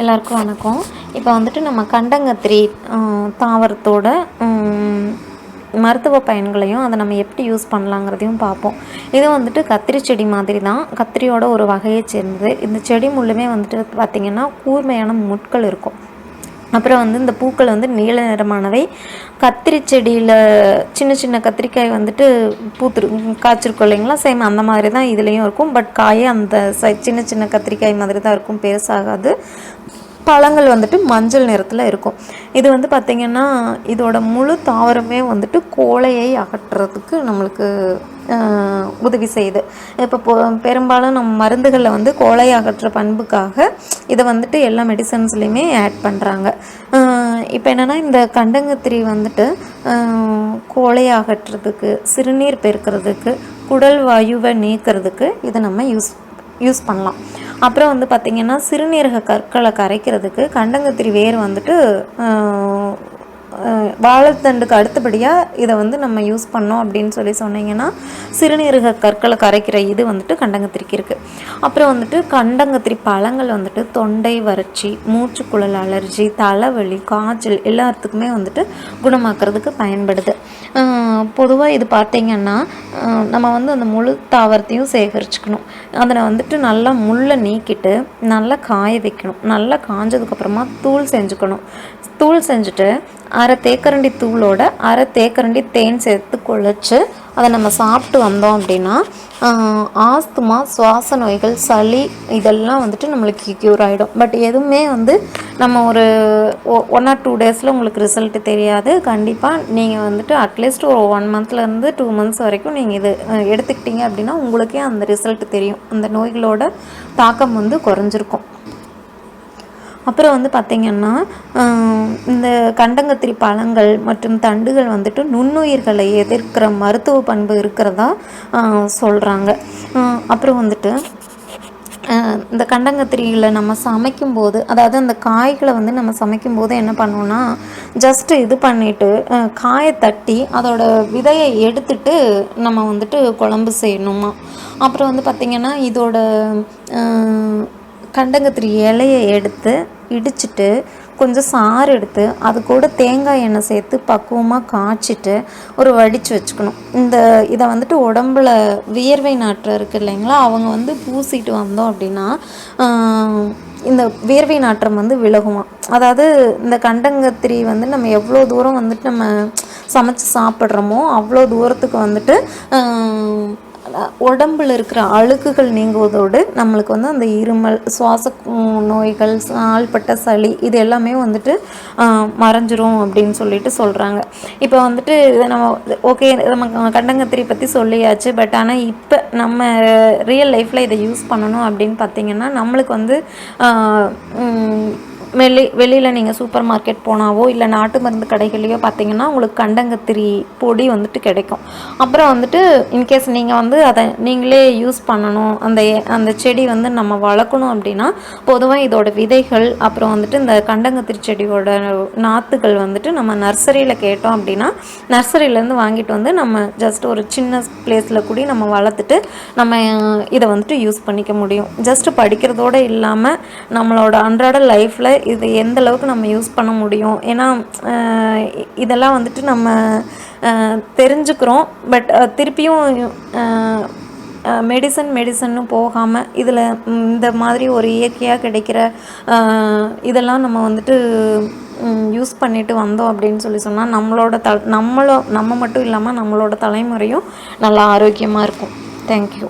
எல்லாருக்கும் வணக்கம். இப்போ வந்துட்டு நம்ம கண்டங்கத்திரி தாவரத்தோட மருத்துவ பயன்களையும் அதை நம்ம எப்படி யூஸ் பண்ணலாங்கிறதையும் பார்ப்போம். இது வந்துட்டு கத்திரி செடி மாதிரி தான் கத்திரியோட ஒரு வகையை சேர்ந்தது. இந்த செடி முழுமே வந்துட்டு பார்த்திங்கன்னா கூர்மையான முட்கள் இருக்கும். அப்புறம் வந்து இந்த பூக்கள் வந்து நீல நிறமானவை. கத்திரி செடியில் சின்ன சின்ன கத்திரிக்காய் வந்துட்டு பூத்துரு காய்ச்சிருக்கோம் இல்லைங்களா? சேம் அந்த மாதிரி தான் இதுலேயும் இருக்கும். பட் காயே அந்த சை சின்ன சின்ன கத்திரிக்காய் மாதிரி தான் இருக்கும். பெருசாகாது. பழங்கள் வந்துட்டு மஞ்சள் நிறத்தில் இருக்கும். இது வந்து பார்த்திங்கன்னா இதோட முழு தாவரமே வந்துட்டு கோழையை அகற்றுறதுக்கு நம்மளுக்கு உதவி செய்யுது. இப்போ பெரும்பாலும் நம்ம மருந்துகளில் வந்து கோழை அகற்ற பண்புக்காக இதை வந்துட்டு எல்லா மெடிசன்ஸ்லேயுமே ஆட் பண்ணுறாங்க இப்போ என்னென்னா இந்த கண்டங்கத்திரி வந்துட்டு கோழை அகற்றுறதுக்கு சிறுநீர் பெருக்கிறதுக்கு குடல் வாயுவை நீக்கிறதுக்கு இதை நம்ம யூஸ் யூஸ் பண்ணலாம். அப்புறம் வந்து பார்த்திங்கன்னா சிறுநீரக கற்களை கரைக்கிறதுக்கு கண்டங்கத்திரி வேர் வந்துட்டு வாழைத்தண்டுக்கு அடுத்தபடியாக இதை வந்து நம்ம யூஸ் பண்ணோம் அப்படின்னு சொல்லி சொன்னீங்கன்னா சிறுநீரக கற்களை கரைக்கிற இது வந்துட்டு கண்டங்கத்திரிக்கு இருக்குது அப்புறம் வந்துட்டு கண்டங்கத்திரி பழங்கள் வந்துட்டு தொண்டை வறட்சி மூச்சுக்குழல் அலர்ஜி தலைவலி காய்ச்சல் எல்லாத்துக்குமே வந்துட்டு குணமாக்குறதுக்கு பயன்படுது. பொதுவாக இது பார்த்திங்கன்னா நம்ம வந்து அந்த முழு தாவரத்தையும் சேகரிச்சுக்கணும். அதில் வந்துட்டு நல்லா முள்ளை நீக்கிட்டு நல்லா காய வைக்கணும். நல்லா காஞ்சதுக்கப்புறமா தூள் செஞ்சுக்கணும். தூள் செஞ்சுட்டு அரை தேக்கரண்டி தூளோட அரை தேக்கரண்டி தேன் சேர்த்து குழச்சி அதை நம்ம சாப்பிட்டு வந்தோம் அப்படின்னா ஆஸ்துமா சுவாச நோய்கள் சளி இதெல்லாம் வந்துட்டு நம்மளுக்கு க்யூர் ஆகிடும் பட் எதுவுமே வந்து நம்ம ஒரு ஒன் ஆர் டூ டேஸில் உங்களுக்கு ரிசல்ட் தெரியாது. கண்டிப்பாக நீங்கள் வந்துட்டு அட்லீஸ்ட் ஒரு ஒன் மந்த்லேருந்து டூ மந்த்ஸ் வரைக்கும் நீங்கள் இது எடுத்துக்கிட்டீங்க அப்படின்னா உங்களுக்கே அந்த ரிசல்ட் தெரியும். அந்த நோய்களோட தாக்கம் வந்து குறைஞ்சிருக்கும். அப்புறம் வந்து பார்த்திங்கன்னா இந்த கண்டங்கத்திரி பழங்கள் மற்றும் தண்டுகள் வந்துட்டு நுண்ணுயிர்களை எதிர்க்கிற மருத்துவ பண்பு இருக்கிறதா சொல்கிறாங்க அப்புறம் வந்துட்டு இந்த கண்டங்கத்திரியில் நம்ம சமைக்கும்போது அதாவது அந்த காய்களை வந்து நம்ம சமைக்கும்போது என்ன பண்ணுவோன்னா ஜஸ்ட்டு இது பண்ணிவிட்டு காயை தட்டி அதோட விதையை எடுத்துட்டு நம்ம வந்துட்டு குழம்பு செய்யணுமா. அப்புறம் வந்து பார்த்திங்கன்னா இதோட கண்டங்கத்திரி இலையை எடுத்து இடிச்சிட்டு கொஞ்சம் சாறு எடுத்து அது கூட தேங்காய் எண்ணெய் சேர்த்து பக்குவமாக காய்ச்சிட்டு ஒரு வடித்து வச்சுக்கணும். இந்த இதை வந்துட்டு உடம்புல வியர்வை நாற்றம் இருக்குது இல்லைங்களா? அவங்க வந்து பூசிட்டு வந்தோம் அப்படின்னா இந்த வியர்வை நாற்றம் வந்து விலகுமா? அதாவது இந்த கண்டங்கத்திரி வந்து நம்ம எவ்வளோ தூரம் வந்துட்டு நம்ம சமைச்சு சாப்பிட்றோமோ அவ்வளோ தூரத்துக்கு வந்துட்டு உடம்பில் இருக்கிற அழுக்குகள் நீங்குவதோடு நம்மளுக்கு வந்து அந்த இருமல் சுவாச நோய்கள் ஆள்பட்ட சளி இது எல்லாமே வந்துட்டு மறைஞ்சிரும் அப்படின்னு சொல்லிட்டு சொல்கிறாங்க இப்போ வந்துட்டு இதை நம்ம ஓகே நம்ம கண்டங்கத்திரி பற்றி சொல்லியாச்சு பட் ஆனால் இப்போ நம்ம ரியல் லைஃப்பில் இதை யூஸ் பண்ணணும் அப்படின்னு பார்த்திங்கன்னா நம்மளுக்கு வந்து வெளி வெளியில் நீங்கள் சூப்பர் மார்க்கெட் போனாவோ இல்லை நாட்டு மருந்து கடைகள்லையோ பார்த்தீங்கன்னா உங்களுக்கு கண்டங்கத்திரி பொடி வந்துட்டு கிடைக்கும். அப்புறம் வந்துட்டு இன்கேஸ் நீங்கள் வந்து அதை நீங்களே யூஸ் பண்ணணும் அந்த அந்த செடி வந்து நம்ம வளர்க்கணும் அப்படின்னா பொதுவாக இதோட விதைகள் அப்புறம் வந்துட்டு இந்த கண்டங்கத்திரி செடியோட நாற்றுகள் வந்துட்டு நம்ம நர்சரியில் கேட்டோம் அப்படின்னா நர்சரியிலேருந்து வாங்கிட்டு வந்து நம்ம ஜஸ்ட் ஒரு சின்ன பிளேஸில் கூடி நம்ம வளர்த்துட்டு நம்ம இதை வந்துட்டு யூஸ் பண்ணிக்க முடியும். ஜஸ்ட் படிக்கிறதோடு இல்லாமல் நம்மளோட அன்றாட லைஃப்பில் இது எந்த அளவுக்கு நம்ம யூஸ் பண்ண முடியும்? ஏன்னா இதெல்லாம் வந்துட்டு நம்ம தெரிஞ்சுக்கிறோம். பட் திருப்பியும் மெடிசன் மெடிசன்னு போகாமல் இதில் இந்த மாதிரி ஒரு இயற்கையாக கிடைக்கிற இதெல்லாம் நம்ம வந்துட்டு யூஸ் பண்ணிட்டு வந்தோம் அப்படின்னு சொல்லி சொன்னால் நம்மளோட த நம்மளோ நம்ம மட்டும் இல்லாமல் நம்மளோட தலைமுறையும் நல்லா ஆரோக்கியமாக இருக்கும். தேங்க்யூ